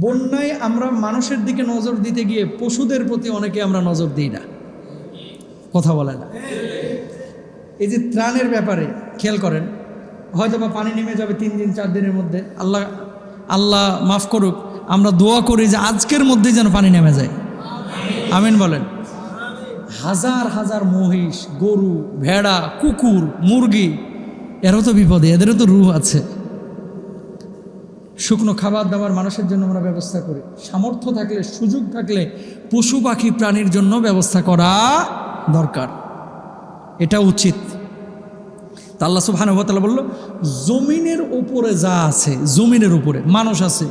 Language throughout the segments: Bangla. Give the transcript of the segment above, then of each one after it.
বন্যায় আমরা মানুষের দিকে নজর দিতে গিয়ে পশুদের প্রতি অনেকে আমরা নজর দিই না। কথা বলে না। এই যে ত্রাণের ব্যাপারে খেয়াল করেন হয়তো বা পানি নেমে যাবে তিন দিন, চার দিনের মধ্যে। আল্লাহ আল্লাহ মাফ করুক, আমরা দোয়া করি যে আজকের মধ্যেই যেন পানি নেমে যায়। আমিন বলেন। হাজার হাজার মহিষ, গরু, ভেড়া, কুকুর, মুরগি, এরও তো বিপদে, এদেরও তো রুহ আছে। শুকনো খাবার দাবার মানুষের জন্য আমরা ব্যবস্থা করি। সামর্থ্য থাকলে, সুযোগ থাকলে পশু পাখি প্রাণীর জন্য ব্যবস্থা করা দরকার। এটা উচিত। তা আল্লাহ সুবহানাহু বলল, জমিনের উপরে যা আছে, জমিনের উপরে, মানুষ আছে,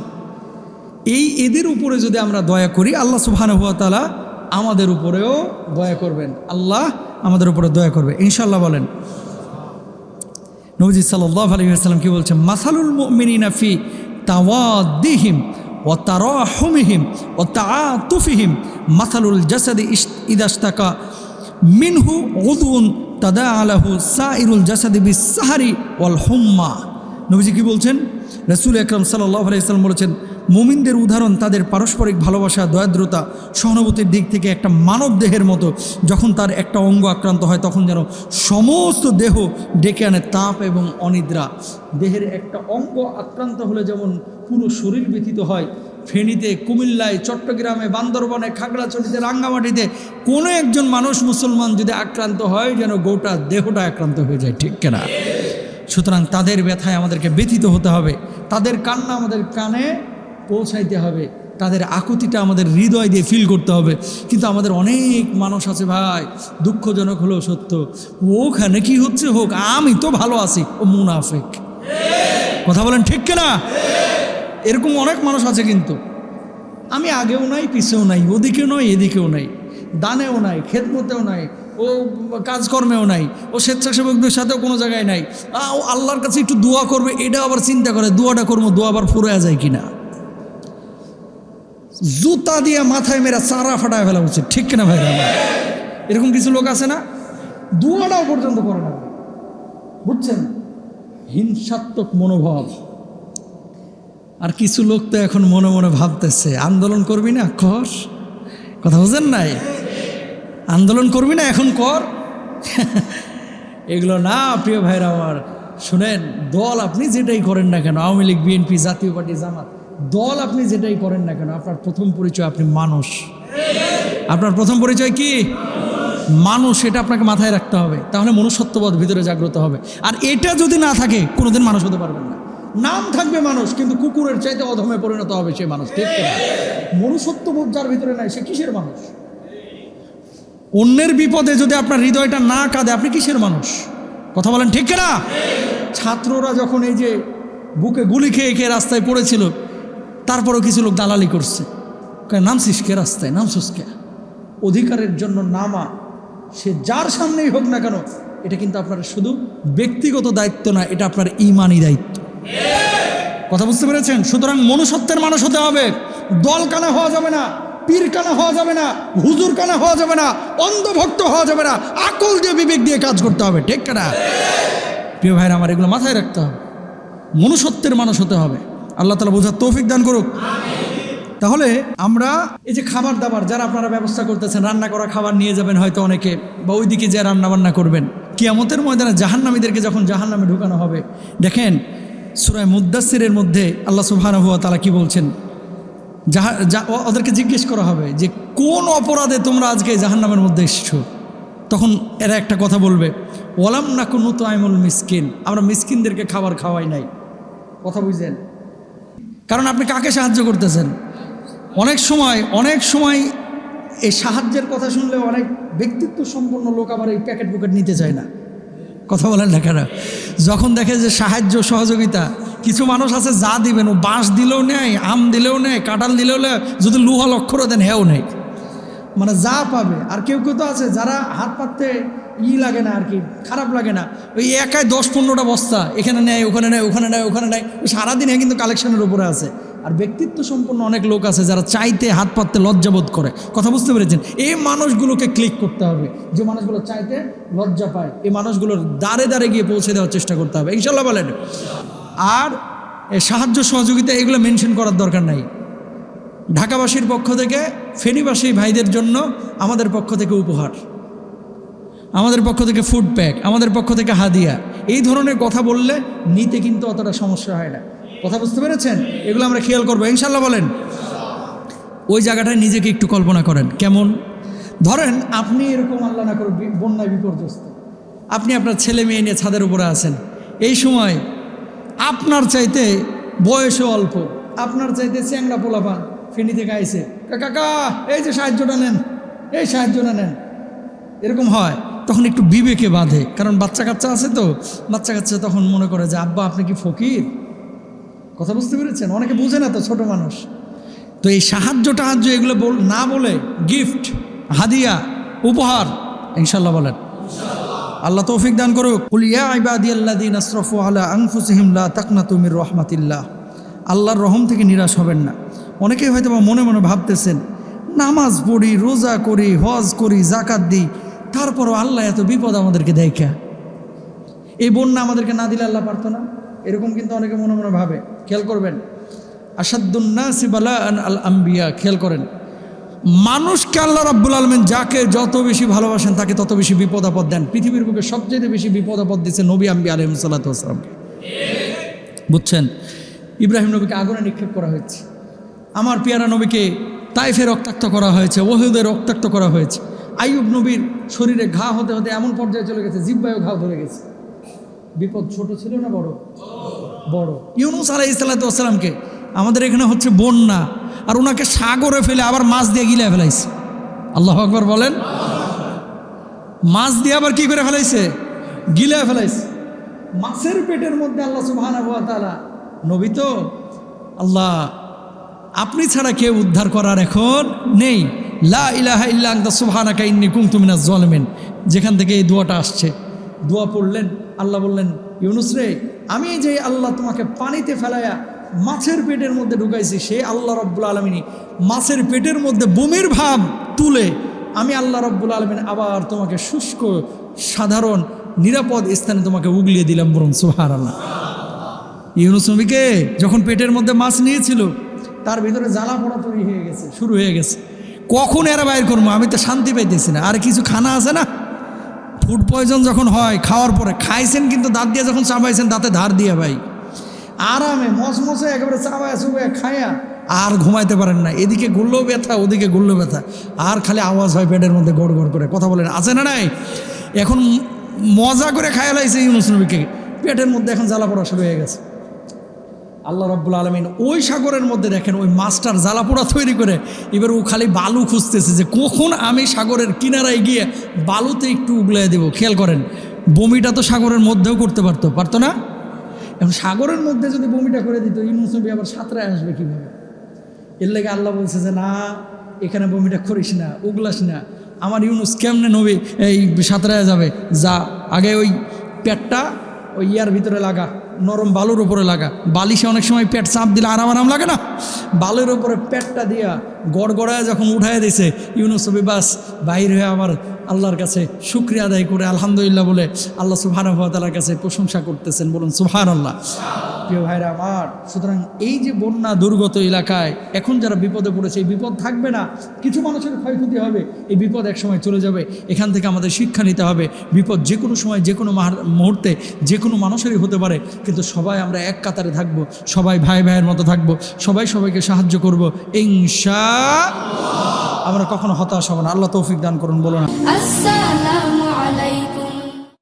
এই এদের উপরে যদি আমরা দয়া করি, আল্লাহ সুবহানাহু তাআলা আমাদের উপরেও দয়া করবেন। আল্লাহ আমাদের উপরে দয়া করবে। ইনশাল্লাহ বলেন, নবজি সাল্লাহ আলহিহাস্লাম কি বলছেন? মাসালুল মুমিনিনা ফি তাওয়াদিহিম ও তারহমিহিম ও তাআতুফিহিম। মাথালুল জাসাদি ইদাস্তাকা মিনহু উদুন তাদা আলাহু সাইরুল জাসাদি বিসাহারি ওয়াল হুম্মা। নবীজি কী বলছেন? রসুল আকরম সাল্লাহ আলাইসাল্লাম বলেছেন মুমিনদের উদাহরণ, তাদের পারস্পরিক ভালোবাসা, দয়াদ্রতা, সহানুভূতির দিক থেকে একটা মানব দেহের মতো। যখন তার একটা অঙ্গ আক্রান্ত হয়, তখন যেন সমস্ত দেহ ডেকে আনে তাপ এবং অনিদ্রা। দেহের একটা অঙ্গ আক্রান্ত হলে যেমন পুরো শরীর ব্যথিত হয়, ফেনীতে, কুমিল্লায়, চট্টগ্রামে, বান্দরবনে, খাগড়াছড়িতে, রাঙ্গামাটিতে কোনো একজন মানুষ মুসলমান যদি আক্রান্ত হয়, যেন গোটা দেহটা আক্রান্ত হয়ে যায়, ঠিক কেনা? সুতরাং তাদের ব্যথায় আমাদেরকে ব্যথিত হতে হবে। তাদের কান্না আমাদের কানে পৌঁছাইতে হবে। তাদের আকুতিটা আমাদের হৃদয় দিয়ে ফিল করতে হবে। কিন্তু আমাদের অনেক মানুষ আছে ভাই, দুঃখজনক হলেও সত্য। ওখানে কি হচ্ছে হোক, আমি তো ভালো আছি। ও মুনাফেক। কথা বলেন ঠিক কিনা? এরকম অনেক মানুষ আছে কিন্তু। আমি আগেও নাই, পিছেও নাই, ওদিকেও নয় এদিকেও নাই। দানেও নাই, খেদমতেও নাই, ও কাজকর্মেও নাই, ও স্বেচ্ছাসেবকদের সাথেও কোনো জায়গায় নাই। ও আল্লাহর কাছে একটু দোয়া করবে, এটা আবার চিন্তা করে, দোয়াটা করব, দোয়া আবার ফুরে যায় কিনা? জুতা দিয়ে মাথায় মেরা চারা ফাটায় ফেলা উচিত। ঠিক কিনা ভাই এরকম কিছু লোক আছে না? দোয়াটাও পর্যন্ত করে না। বুঝছেন? হিংসাত্মক মনোভাব। আর কিছু লোক তো এখন মনে মনে ভাবতেছে, আন্দোলন করবি না? কর। কথা বুঝেন নাই? আন্দোলন করবি না? এখন কর। এগুলো না, প্রিয় ভাইরা আমার। শুনেন, দল আপনি যেটাই করেন না কেন, আওয়ামী লীগ, বিএনপি, জাতীয় পার্টি, জামাত দল আপনি যেটাই করেন না কেন, আপনার প্রথম পরিচয় আপনি মানুষ। আপনার প্রথম পরিচয় কি? মানুষ এটা আপনাকে মাথায় রাখতে হবে। তাহলে মনুষ্যত্ববোধ ভিতরে জাগ্রত হবে। আর এটা যদি না থাকে, কোনোদিন মানুষ হতে পারবেন না। নাম থাকবে মানুষ, কিন্তু কুকুরের চাইতে অধমে পরিণত হবে সে মানুষ, ঠিক মনুষ্যত্ববোধ যার ভিতরে নাই, সে কিসের মানুষ? অন্যের বিপদে যদি আপনার হৃদয়টা না কাঁদে, আপনি কিসের মানুষ? কথা বলেন ঠিক কিনা ছাত্ররা যখন এই যে বুকে গুলি খেয়ে খেয়ে রাস্তায় পড়েছিল তারপরেও কিছু লোক দালালি করছে। নামছিস কে রাস্তায়? নামছিস কে? অধিকারের জন্য নামা, সে যার সামনেই হোক না কেন, এটা কিন্তু আপনার শুধু ব্যক্তিগত দায়িত্ব না, এটা আপনার ইমানি দায়িত্ব। কথা বুঝতে পেরেছেন? সুতরাং মনুষ্যত্বের মানুষ হতে হবে। দল কানা হওয়া যাবে না, পীর কানা হওয়া যাবে না, হুজুর কানা হওয়া যাবে না, অন্ধভক্ত হওয়া যাবে না, আকল দিয়ে বিবেক দিয়ে কাজ করতে হবে, ঠিক না প্রিয় ভাইরা, আমার এগুলো মাথায় রাখতে হবে। মনুষ্যত্বের মানুষ হতে হবে। আল্লাহ তালা বোঝার তৌফিক দান করুক। তাহলে আমরা এই যে খাবার দাবার, যারা আপনারা ব্যবস্থা করতেছেন, রান্না করা খাবার নিয়ে যাবেন হয়তো অনেকে, বা ওইদিকে যে রান্না বান্না করবেন। কিয়ামতের ময়দানে জাহান্নামীদেরকে যখন জাহান্নামে ঢুকানো হবে, দেখেন সুরায় মুদাসিরের মধ্যে আল্লাহ সুবহানাহু ওয়া তাআলা কি বলছেন? যাহা ওদেরকে জিজ্ঞেস করা হবে যে, কোন অপরাধে তোমরা আজকে জাহান্নামের মধ্যে এসেছ? তখন এরা একটা কথা বলবে ওলাম না কোনো তো আইমুল মিসকিন। আমরা মিসকিনদেরকে খাবার খাওয়াই নাই। কথা বুঝছেন কারণ আপনি কাকে সাহায্য করতেছেন? অনেক সময় অনেক সময় এই সাহায্যের কথা শুনলে অনেক ব্যক্তিত্ব সম্পন্ন লোক আবার এই প্যাকেট প্যাকেট নিতে চায় না। কথা বলেন না কেন? যখন দেখে যে সাহায্য, সহযোগিতা, কিছু মানুষ আছে যা দিবেন, ও বাঁশ দিলেও নেয়, আম দিলেও নেয়, কাঁঠাল দিলেও নেয়, যদি লোহা লক্ষ্যরও দেন হ্যাঁও নেই মানে যা পাবে। আর কেউ কেউ তো আছে, যারা হাত পাততে ই লাগে না আর কি, খারাপ লাগে না। ওই একাই দশ পনেরোটা বস্তা, এখানে নেয়, ওখানে নেয় ওখানে নেয় ওখানে নেয়। ওই সারাদিনে কিন্তু কালেকশনের উপরে আছে। আর ব্যক্তিত্ব সম্পন্ন অনেক লোক আছে যারা চাইতে হাত পাততে লজ্জাবোধ করে। কথা বুঝতে পেরেছেন? এই মানুষগুলোকে ক্লিক করতে হবে। যে মানুষগুলো চাইতে লজ্জা পায়, এই মানুষগুলোর দাঁড়ে দাঁড়ে গিয়ে পৌঁছে দেওয়ার চেষ্টা করতে হবে। ইনশাল্লাহ বলেন। আর সাহায্য সহযোগিতা এগুলো মেনশন করার দরকার নাই। ঢাকাবাসীর পক্ষ থেকে ফেনীবাসী ভাইদের জন্য আমাদের পক্ষ থেকে উপহার। আমাদের পক্ষ থেকে ফুড প্যাক আমাদের পক্ষ থেকে হাদিয়া। এই ধরনের কথা বললে নিতে কিন্তু অতটা সমস্যা হয় না। কথা বুঝতে পেরেছেন? এগুলো আমরা খেয়াল করব। ইনশাল্লাহ বলেন। ওই জায়গাটায় নিজেকে একটু কল্পনা করেন। কেমন? ধরেন আপনি এরকম আল্লাহ না করে বন্যায় বিপর্যস্ত। আপনি আপনার ছেলে মেয়ে নিয়ে ছাদের উপরে আছেন। এই সময় আপনার চাইতে বয়সও অল্প। আপনার চাইতে চ্যাংড়া পোলাপান। ফেনি থেকে আইসে কাকা এই যে সাহায্যটা নেন, এই সাহায্যটা নেন। এরকম হয়, তখন একটু বিবেকে বাঁধে, কারণ বাচ্চা কাচ্চা আছে তো, বাচ্চা কাচ্চা তখন মনে করে যে, আব্বা, আপনি কি ফকির? কথা বুঝতে পেরেছেন? অনেকে বুঝে না তো, ছোট মানুষ। তো এই সাহায্য টাহায্য এগুলো না বলে, গিফট, হাদিয়া, উপহার ইনশাল্লাহ বলেন। আল্লাহ তৌফিক দান করুক। কুল ইয়া ইবাদিয়াল্লাযীনা আসরাফু আলা আনফুসিহিম লা তাকনাতু মির রাহমাতিল্লাহ। আল্লাহর রহম থেকে নিরাশ হবেন না। অনেকেই হয়তো বা মনে মনে ভাবতেছেন, নামাজ পড়ি, রোজা করি, হজ করি জাকাত দিই, তারপরও আল্লাহ এত বিপদ আমাদেরকে কে? এই বন্যা আমাদেরকে না দিলে আল্লাহ পারতো না? এরকম কিন্তু অনেকে মনে মনে ভাবে। খেয়াল করবেন আসাদুন্নাসি বালা আল আম্বিয়া, খেয়াল করেন। মানুষকে আল্লাহ রাব্বুল আলমেন যাকে যত বেশি ভালোবাসেন, তাকে তত বেশি বিপদ আপদ দেন। পৃথিবীর বুকে সবচেয়ে বেশি বিপদ আপদ দিচ্ছে নবী আম্বি আলহিম সাল্লাতামকে বুঝছেন? ইব্রাহিম নবীকে আগুনে নিক্ষেপ করা হয়েছে। আমার পেয়ারা নবীকে তাইফে রক্তাক্ত করা হয়েছে, ওহুদে রক্তাক্ত করা হয়েছে। আইয়ুব নবীর শরীরে ঘা হতে হতে এমন পর্যায়ে চলে গেছে, জিব্বায়ও ঘা ধরে গেছে। বিপদ ছোট ছিল না বড়? বড়। ইউনুস আলাই ইসালাতামকে আমাদের এখানে হচ্ছে বন্যা, আর ওনাকে সাগরে ফেলে আবার মাছ দিয়ে গিলে ফেলাইছে। আল্লাহ আকবর বলেন। মাছ দিয়ে আবার কি করে ফেলাইছে? গিলে ফেলাইছে। মাছের পেটের মধ্যে আল্লাহ তাআলা, নবী তো আল্লাহ আপনি ছাড়া কেউ উদ্ধার করার এখন নেই। লা মিনাজ জালিমিন যেখান থেকে এই দোয়াটা আসছে। দোয়া পড়লেন, আল্লাহ বললেন, ইউনুস রে, আমি যে আল্লাহ তোমাকে পানিতে ফেলায়া মাছের পেটের মধ্যে ঢুকাইছি, সে আল্লাহ রব্বুল আলমিনী মাছের পেটের মধ্যে বমির ভাব তুলে আমি আল্লাহ রব্বুল আলমিন আবার তোমাকে শুষ্ক, সাধারণ, নিরাপদ স্থানে তোমাকে উগলিয়ে দিলাম বরং সুহার আল্লাহ ইউনুস নবীকে যখন পেটের মধ্যে মাছ নিয়েছিল তার ভিতরে জ্বালা পড়া তৈরি হয়ে গেছে, শুরু হয়ে গেছে। কখন এরা বাইর করব? আমি তো শান্তি পাইতেছি না। আর কিছু খানা আছে না? ফুড পয়জন যখন হয়, খাওয়ার পরে খাইছেন কিন্তু দাঁত দিয়ে যখন চাবাইছেন, দাঁতে ধার দিয়ে ভাই। আরামে, মসমসে, একেবারে চাবায় চুবায় খায়া আর ঘুমাইতে পারেন না। এদিকে গুল্লেও ব্যথা, ওদিকে গুল্লো ব্যথা। আর খালি আওয়াজ হয় পেটের মধ্যে গড় গড় করে। কথা বলেন, আছে না নাই? এখন মজা করে খায়া লাইছে ইউনুস নবীকে। পেটের মধ্যে এখন জ্বালা পড়া শুরু হয়ে গেছে। আল্লাহ রব্বুল আলমিন ওই সাগরের মধ্যে দেখেন ওই মাছটার জ্বালাপোড়া তৈরি করে, এবার ও খালি বালু খুঁজতেছে যে কখন আমি সাগরের কিনারায় গিয়ে বালুতে একটু উগলাই দেবো। খেয়াল করেন, বমিটা তো সাগরের মধ্যেও করতে পারতো পারতো না? এখন সাগরের মধ্যে যদি বমিটা করে দিত ইউনুস নবী আবার সাঁতরায় আসবে কীভাবে? এর লেগে আল্লাহ বলছে যে, না, এখানে বমিটা করিস না, উগলাস না। আমার ইউনুস কেমনে নবী এই সাঁতরায় যাবে? যা, আগে ওই পেটটা ওই ইয়ার ভিতরে লাগা। নরম বালুর উপরে লাগা। বালিশে অনেক সময় পেট চাপ দিলে আরাম আরাম লাগে না? বালুর উপরে পেটটা দিয়া গড়গড়ায় যখন উঠায় দিছে, ইউনুস বাস, বাইর হয়ে আবার আল্লাহর কাছে শুক্রিয়া আদায় করে, আলহামদুলিল্লাহ বলে আল্লাহ সুহান কাছে প্রশংসা করতেছেন। বলুন, সুবহানাল্লাহ। প্রিয় ভাইরা আমার, সুতরাং এই যে বন্যা দুর্গত এলাকায়, এখন যারা বিপদে পড়েছে, এই বিপদ থাকবে না। কিছু মানুষের ক্ষয়ক্ষতি হবে, এই বিপদ একসময় চলে যাবে। এখান থেকে আমাদের শিক্ষা নিতে হবে। বিপদ যে কোনো সময়, যে কোনো মুহূর্তে, যে কোনো মানুষেরই হতে পারে। কিন্তু সবাই আমরা এক কাতারে থাকব, সবাই ভাই ভাইয়ের মতো থাকব, সবাই সবাইকে সাহায্য করব। ইংশা আমরা কখনো হতাশ হব না। আল্লাহ তৌফিক দান করুন, বলো না।